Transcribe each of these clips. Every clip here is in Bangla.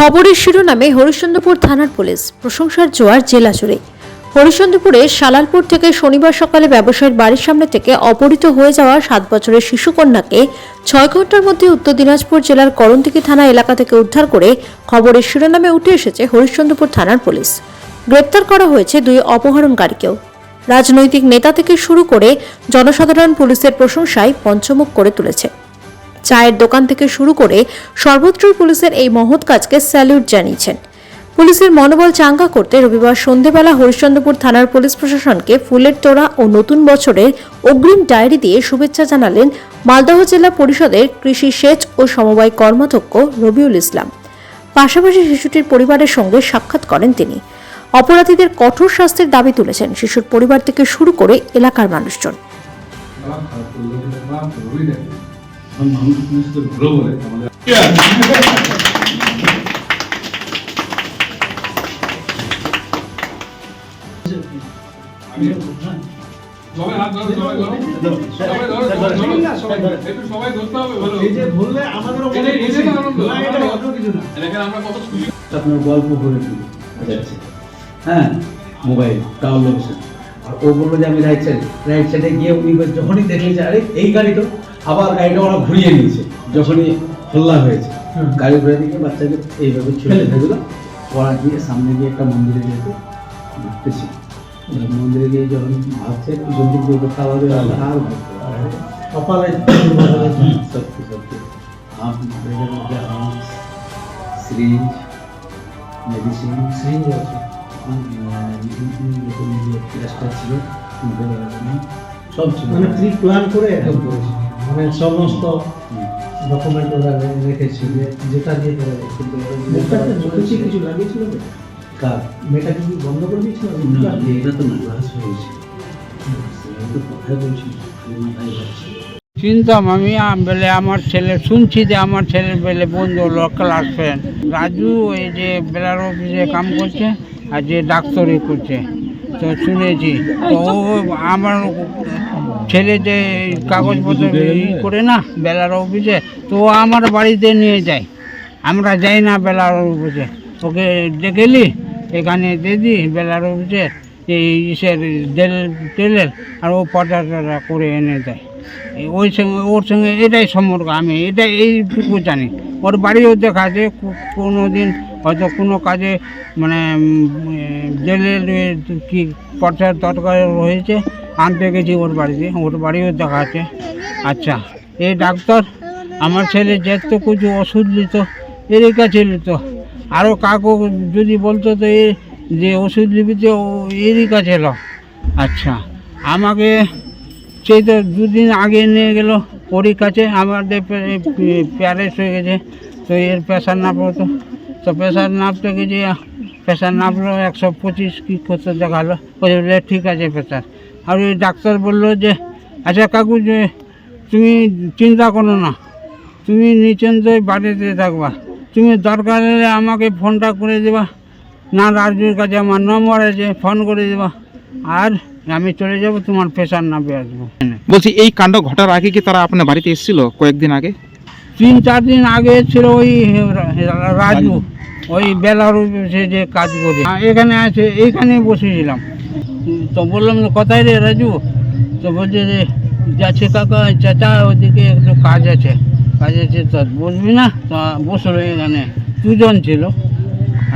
খবরের শিরোনামে হরিশ্চন্দ্রপুর থানার পুলিশ। প্রশংসার জোয়ার জেলা জুড়ে। হরিশ্চন্দ্রপুরে সালালপুর থেকে শনিবার সকালে ব্যবসায়ীর বাড়ির সামনে থেকে অপহৃত হয়ে যাওয়া সাত বছরের শিশুকন্যাকে ছয় ঘণ্টার মধ্যে উত্তর দিনাজপুর জেলার করণদিঘি থানা এলাকা থেকে উদ্ধার করে খবরের শিরোনামে উঠে এসেছে হরিশ্চন্দ্রপুর থানার পুলিশ। গ্রেপ্তার করা হয়েছে দুই অপহরণকারীকেও। রাজনৈতিক নেতা থেকে শুরু করে জনসাধারণ পুলিশের প্রশংসায় পঞ্চমুখ করে তুলেছে। চায়ের দোকান থেকে শুরু করে সর্বত্রই পুলিশের এই মহৎ কাজকে স্যালিউট জানিয়েছেন। পুলিশের মনোবল চাঙ্গা করতে রবিবার সন্ধেবেলা হরিশ্চন্দ্রপুর থানার পুলিশ প্রশাসনকে ফুলের তোড়া ও নতুন বছরের অগ্রিম ডায়েরি দিয়ে শুভেচ্ছা জানালেন মালদহ জেলা পরিষদের কৃষি সেচ ও সমবায় কর্মাধ্যক্ষ রবিউল ইসলাম। পাশাপাশি শিশুটির পরিবারের সঙ্গে সাক্ষাৎ করেন তিনি। অপরাধীদের কঠোর শাস্তির দাবি তুলেছেন শিশুর পরিবার থেকে শুরু করে এলাকার মানুষজন। মানুষ ভালো বলে। আমাদের আপনার গল্প করে যাচ্ছে হ্যাঁ মোবাইল তাও লোকেশন। আর ও বলল যে আমি রাইট সাইড রাইট সাইডে গিয়ে উনি যখনই দেখলেন যে আরে এই গাড়ি তো আবার গাড়িটা ওরা ঘুরিয়ে নিয়েছে যখনই হল্লা হয়েছে। গাড়ি ঘুরে দিকে বাচ্চাকে এইভাবে ছেড়ে ফেলে পড়া দিয়ে সামনে গিয়ে একটা মন্দিরে যেতে ঘুরতেছি। মন্দিরে গিয়ে যখন ভাবছে পিছন দিক দিয়ে হবে আর। কপালে সত্যি সত্যি। হাফ ব্রেডের মধ্যে হাফ সিরিঞ্জ মেডিসিন সিরিঞ্জ আছে। প্লাস্টার ছিল সব ছিল মানে প্রি প্ল্যান করে একদম করেছে। মানে সমস্ত ডকুমেন্ট ওরা রেখেছে যে যেটা দিয়ে কি কিছু লাগিয়েছিল কার? মেয়েটাকে কি বন্ধ করে দিয়েছিল? না এটা তো নার্ভাস হয়েছে আমি চিনতাম বলে আমার ছেলে শুনছি যে আমার ছেলে বলে বন্ধু হলো ক্লাস ফ্রেন্ড রাজু এই যে বেলার অফিসে কাম করছে আর যে ডাক্তারি করছে। তো শুনেছি। তো ও আমার ছেলে যে কাগজপত্র ই করে না বেলার অফিসে। তো ও আমার বাড়িতে নিয়ে যায়। আমরা যাই না বেলার অফিসে। ওকে ডেকেলি এখানে দিয়ে দিই বেলার অফিসে। এই ইসের তেল তেলের আর ও পটা করে এনে দেয়। ওই সঙ্গে ওর সঙ্গে এটাই সম্পর্ক আমি এটা এইটুকু জানি। ওর বাড়িও দেখা আছে কোনো দিন হয়তো কোনো কাজে মানে জেলের কি পর্চার দরকার হয়েছে আনতে গেছি ওর বাড়িতে, ওর বাড়িও দেখা আছে। আচ্ছা এই ডাক্তার আমার ছেলে যেত কিছু ওষুধ দিত এর কাছে নিত। আরও কাকু যদি বলতো তো এ যে ওষুধ নিবি তো এরই কাছে এলো আচ্ছা আমাকে সেই তো দুদিন আগে নিয়ে গেল ওরই কাছে আমাদের প্যারেস হয়ে গেছে, তো এর প্রেশার নাপতো তো প্রেশার নাপতে গেছে প্রেশার নাপলো একশো পঁচিশ কী করতে দেখাল ঠিক আছে, প্রেশার। আর ওই ডাক্তার বলল যে আচ্ছা কাকু যে তুমি চিন্তা করো না। তুমি নিশ্চিন্তই বাড়িতে থাকবা। তুমি দরকার হলে আমাকে ফোনটা করে দেবা। না রাজুর কাছে আমার নম্বর আছে ফোন করে দেবা। আর আমি চলে যাব তোমার প্রেশার নাপে আসব। বলছি এই কাণ্ড ঘটার আগে কি তারা আপনার বাড়িতে এসেছিল কয়েকদিন আগে? তিন চার দিন আগে ছিল ওই রাজু ওই বেলার সে যে কাজ করে। এখানে আছে এইখানে বসেছিলাম। তো বললাম যে, কোথায় রে রাজু? তো বলছে যে যাচ্ছে কাকা চাচা ওদিকে একটু কাজ আছে। কাজ আছে তো বসবি না? তো বসল এখানে। দুজন ছিল।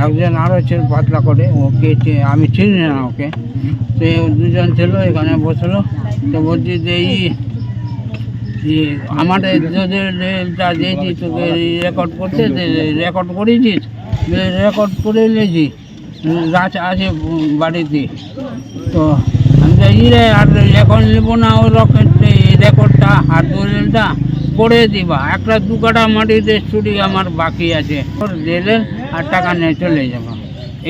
একজন আরও ছিল পাতলা করে ওকে আমি চিনি না ওকে। তো দুজন ছিল এখানে বসল। তো বলছি যে এই আমার দিয়েছি তোকে রেকর্ড করতে রেকর্ড করেছিস? রেকর্ড করে নিয়েছি গাছ আছে বাড়িতে। তো আমি রে আর এখন নেব না ওই রেকর্ডটা আর দলিলটা করে দিবা। একটা দু কাটা মাটিতে চুরি আমার বাকি আছে। ওর দিলেন আর টাকা নিয়ে চলে যাব।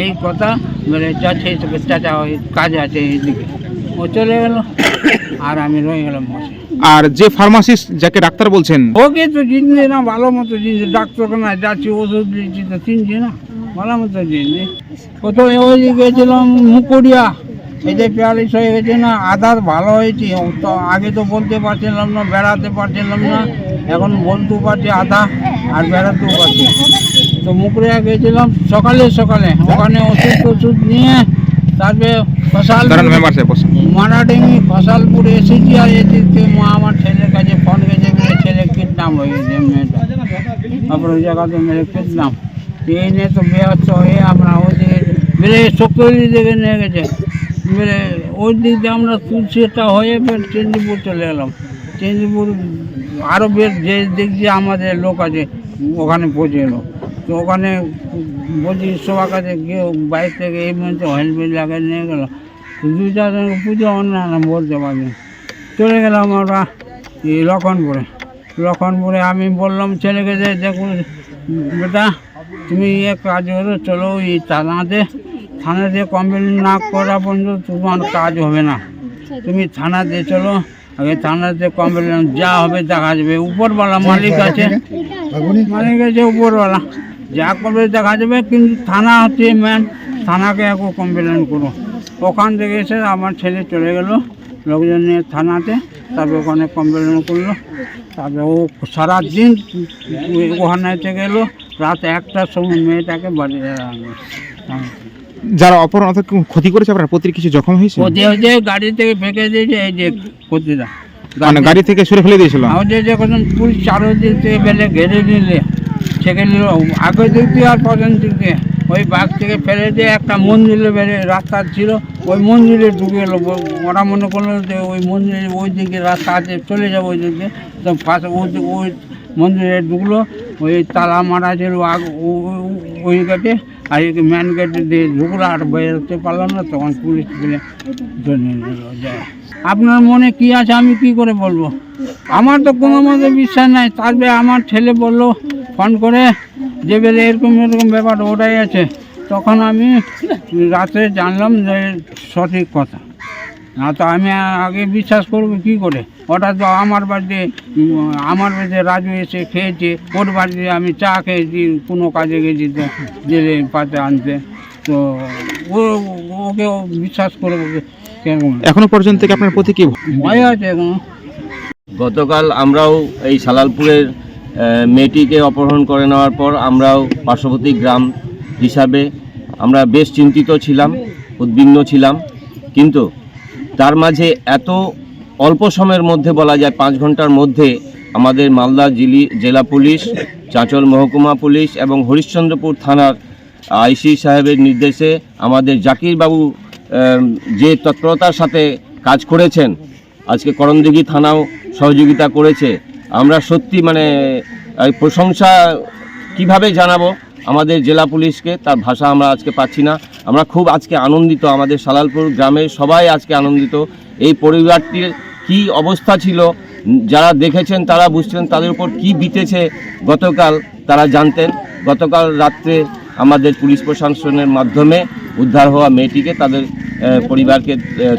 এই কথা বলে যাচ্ছে চাচা ওই কাজ আছে এইদিকে। ও চলে গেল। আর আমি রয়ে গেলাম বসে। আর যে ফার্মাসিস্ট যাকে ডাক্তার বলছেন? ওকে তো চিনছি না ভালো মতো চিনছি ডাক্তারখানা যাচ্ছি ওষুধ দিচ্ছি তো চিনছি না। ভালো মতো চিনছি কোথাও ওই গেছিলাম মুকুরিয়া যে প্যারিস হয়ে গেছে না আধার ভালো হয়েছে। তো আগে তো বলতে পারছিলাম না বেড়াতে পারছিলাম না এখন বলতেও পারছি আধা আর বেড়াতেও পারছি তো মুকুরিয়া গেছিলাম সকালে সকালে ওখানে ওষুধ টষুধ নিয়ে তারপরে ফসাল মারাডিঙ্গি ফসালপুর এসেছি আর এদিকে মা আমার ছেলের কাছে ফোন গেছে ছেলে কিডনাপ হয়ে গেছে মেয়েটা। তারপরে ওই জায়গাতে মেরে কিডনাপ নিয়ে তো বেহস্ত হয়ে আমরা ওদিকে মেরে শক্তলি দিকে নিয়ে গেছে। মেরে ওই দিক দিয়ে আমরা তুলসিটা হয়ে ফের চেন্দিপুর চলে এলাম। চেন্দিপুর আরও বেশ যে দিক দিয়ে আমাদের লোক আছে, ওখানে পৌঁছে এলো তো ওখানে বলছি সবার কাছে গিয়ে বাইক থেকে এই মুহূর্তে হেলমেট লাগিয়ে নিয়ে গেলো। দু চারজন পুজো অন্যান্য বলতে পারবে চলে গেলাম আমরা এই লক্ষণপুরে। লক্ষণপুরে আমি বললাম ছেলেকে যে দেখুন, বেটা তুমি এক কাজ করো চলো এই থানাতে থানাতে কমপ্লেন না করা পর্যন্ত তোমার কাজ হবে না। তুমি থানাতে চলো, আগে থানাতে কমপ্লেন যা হবে দেখা যাবে। উপরওয়ালা মালিক আছে মালিক আছে উপরওয়ালা। যা করবে দেখা যাবে, কিন্তু থানা হচ্ছে ম্যান থানাকে একটু কমপ্লেন করো। ওখান থেকে এসে আমার ছেলে চলে গেল, লোকজন নিয়ে থানাতে, তারপরে ওখানে কমপ্লেন করল। তারপরে ও সারাদিন ওখানে এলো রাত একটার সময় মেয়েটাকে বাড়ি যারা অর্থাৎ ক্ষতি করেছে আপনার প্রতির কিছু জখম হয়েছে? ক্ষতি হয়েছে গাড়ি থেকে ফেঁকে দিয়েছে এই যে ক্ষতিটা। মানে গাড়ি থেকে সরে ফেলে দিয়েছিল? আমাদের যখন পুলিশ চারোদিক থেকে বেলে ঘেরে নিলে সেখানে আগের দিক দিয়ে আর পছন্দ দিক দিয়ে ওই বাঘ থেকে ফেলে দিয়ে একটা মন্দিরে বেড়ে রাস্তা ছিল ওই মন্দিরে ঢুকে এলো। ওরা মনে করল যে ওই মন্দিরে ওই দিকে রাস্তা আছে চলে যাব ওই দিকে। তো পাশে ওই ওই মন্দিরে ঢুকলো। ওই তালা মারা ছিল ওই গেটে, আর এই মেন গেটে দিয়ে ঢুকলো আর বেরোতে পারলাম না, তখন পুলিশ যায় আপনার মনে কি আছে আমি কি করে বলব? আমার তো কোনো মতে বিশ্বাস নাই। তারপরে আমার ছেলে বলল, ফোন করে, যে বেলে এরকম এরকম ব্যাপার ওটাই আছে। তখন আমি রাতে জানলাম যে সঠিক কথা। না তো আমি আগে বিশ্বাস করব কি করে? ওটা তো আমার বাড়িতে আমার বাড়িতে রাজু এসে খেয়েছে ওর বাড়িতে আমি চা খেয়েছি কোনো কাজে গেছি তো জেলে পাতে আনতে। তো ও ওকে বিশ্বাস করব এখনও পর্যন্ত কি আপনার প্রতি কি ভয়? আছে এখন। গতকাল আমরাও এই সালালপুরের মেয়েটিকে অপহরণ করে নেওয়ার পর আমরাও পার্শ্ববর্তী গ্রাম হিসাবে আমরা বেশ চিন্তিত ছিলাম উদ্বিগ্ন ছিলাম। কিন্তু তার মাঝে এত অল্প সময়ের মধ্যে বলা যায় পাঁচ ঘণ্টার মধ্যে আমাদের মালদা জিলি, জেলা পুলিশ, চাঁচল মহকুমা পুলিশ এবং হরিশ্চন্দ্রপুর থানার আইসি সাহেবের নির্দেশে আমাদের জাকির বাবু যে তৎপরতার সাথে কাজ করেছেন, আজকে করণদিঘি থানাও সহযোগিতা করেছে। আমরা সত্যি মানে প্রশংসা কীভাবে জানাব? আমাদের জেলা পুলিশকে, তার ভাষা আমরা আজকে পাচ্ছি না। আমরা খুব আজকে আনন্দিত আমাদের সালালপুর গ্রামের সবাই আজকে আনন্দিত। এই পরিবারটির কি অবস্থা ছিল, যারা দেখেছেন, তারা বুঝছেন, তাদের উপর কি বিতেছে গতকাল তারা জানতেন। গতকাল রাত্রে আমাদের পুলিশ প্রশাসনের মাধ্যমে উদ্ধার হওয়া মেয়েটিকে তাদের পরিবারকে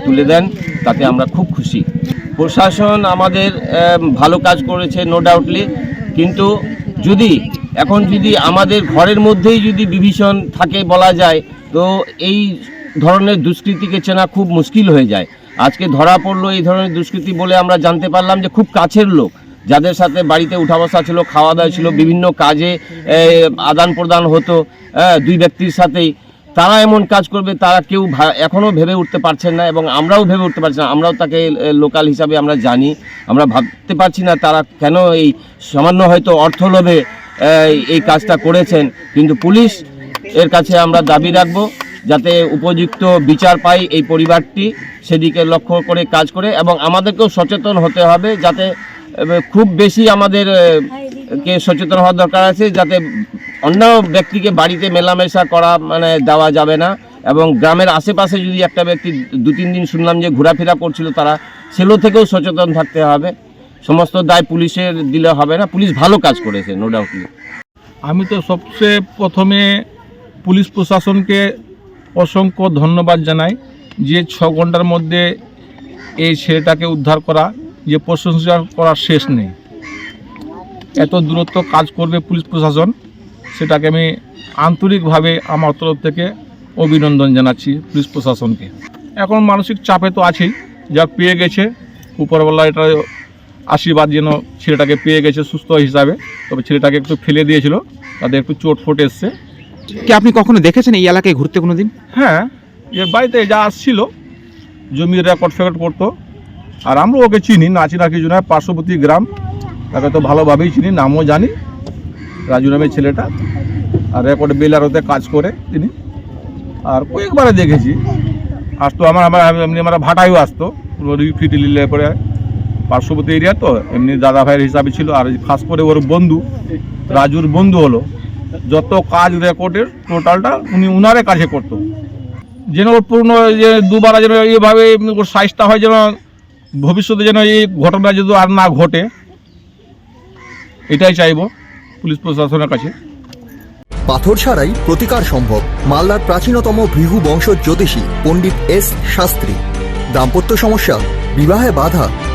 তুলে দেন। তাতে আমরা খুব খুশি। প্রশাসন আমাদের ভালো কাজ করেছে নো ডাউটলি কিন্তু যদি এখন যদি আমাদের ঘরের মধ্যেই যদি বিভীষণ থাকে বলা যায়, তো এই ধরনের দুষ্কৃতিকে চেনা খুব মুশকিল হয়ে যায়। আজকে ধরা পড়ল এই ধরনের দুষ্কৃতি বলে আমরা জানতে পারলাম যে খুব কাছের লোক, যাদের সাথে বাড়িতে উঠা বসা ছিল, খাওয়া দাওয়া ছিল, বিভিন্ন কাজে আদান প্রদান হতো দুই ব্যক্তির সাথেই। তারা এমন কাজ করবে, তারা কেউ এখনও ভেবে উঠতে পারছেন না এবং আমরাও ভেবে উঠতে পারছি না, আমরাও তাকে লোকাল হিসাবে আমরা জানি। আমরা ভাবতে পারছি না তারা কেন এই সামান্য হয়তো অর্থ লোভে এই কাজটা করেছেন। কিন্তু পুলিশ এর কাছে আমরা দাবি রাখব যাতে উপযুক্ত বিচার পাই এই পরিবারটি, সেদিকে লক্ষ্য করে কাজ করে এবং আমাদেরকেও সচেতন হতে হবে যাতে খুব বেশি আমাদের কে সচেতন হওয়ার দরকার আছে যাতে অন্য ব্যক্তিকে বাড়িতে মেলামেশা করা মানে দেওয়া যাবে না এবং গ্রামের আশেপাশে যদি একটা ব্যক্তি দু তিন দিন শুনলাম যে ঘোরাফেরা করছিল তারা সেগুলো থেকেও সচেতন থাকতে হবে। সমস্ত দায় পুলিশের দিলে হবে না। পুলিশ ভালো কাজ করেছে নো ডাউটলি আমি তো সবচেয়ে প্রথমে পুলিশ প্রশাসনকে অসংখ্য ধন্যবাদ জানাই যে ছ ঘণ্টার মধ্যে এই ছেলেটাকে উদ্ধার করা, যে প্রশংসা করার শেষ নেই। এত দূরত্ব কাজ করবে পুলিশ প্রশাসন, সেটাকে আমি আন্তরিকভাবে আমার তরফ থেকে অভিনন্দন জানাচ্ছি পুলিশ প্রশাসনকে। এখন মানসিক চাপে তো আছেই, যা পেয়ে গেছে, উপরওয়ালা এটা আশীর্বাদ যেন ছেলেটাকে পেয়ে গেছে সুস্থ হিসাবে। তবে ছেলেটাকে একটু ফেলে দিয়েছিল তাদের একটু চোট ফোট এসছে। কি আপনি কখনো দেখেছেন এই এলাকায় ঘুরতে কোনো দিন হ্যাঁ এর বাড়িতে যা আসছিল জমির রেকর্ড ফেকর্ড করতো। আর আমরা ওকে চিনি নাচি না চিনা কিছু নয় পার্শ্ববর্তী গ্রাম। তাকে তো ভালোভাবেই চিনি নামও জানি রাজু নামের ছেলেটা। আর রেকর্ড বেলারতে কাজ করে তিনি। আর কয়েকবারে দেখেছি। আসতো আমার আমার এমনি আমরা ভাটাইও আসতো ফিটি লিলে করে পার্শ্ববর্তী এরিয়া তো, এমনি দাদা ভাইয়ের হিসাবে ছিল, আর খাস করে ওর বন্ধু, রাজুর বন্ধু হলো। যত কাজ রেকর্ডের টোটালটা উনি উনারে কাছে করতো। যেন ওর পূর্ণ যে দুবার যেন এইভাবে ওর সাইজটা হয় যেন ভবিষ্যতে যেন এই ঘটনা যদি আর না ঘটে, এটাই চাইব পুলিশ প্রশাসনের কাছে। পাথর ছাড়াই প্রতিকার সম্ভব মালদার প্রাচীনতম ভৃহু বংশ জ্যোতিষী পণ্ডিত এস শাস্ত্রী। দাম্পত্য সমস্যা, বিবাহে বাধা